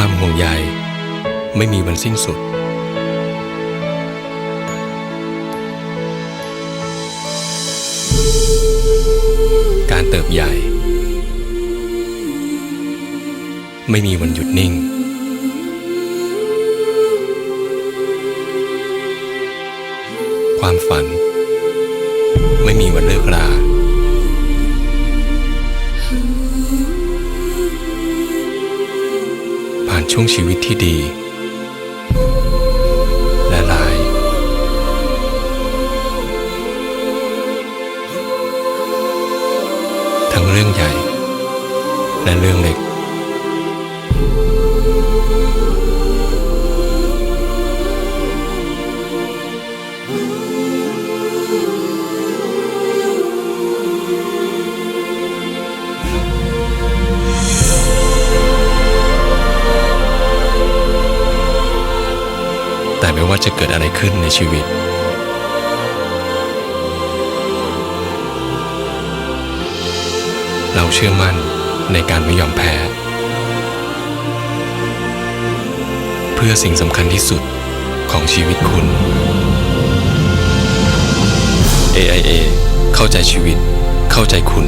ความห่วงใยไม่มีวันสิ้นสุด การเติบใหญ่ ไม่มีวันหยุดนิ่ง ความฝัน ไม่มีวันเลิกรา ช่วงชีวิตที่ดี และร้าย ทั้งเรื่องใหญ่ และเรื่องเล็ก แต่ไม่ว่าจะเกิดอะไรขึ้นในชีวิต เราเชื่อมั่นในการไม่ยอมแพ้ เพื่อสิ่งสำคัญที่สุดของชีวิตคุณ AIA เข้าใจชีวิต เข้าใจคุณ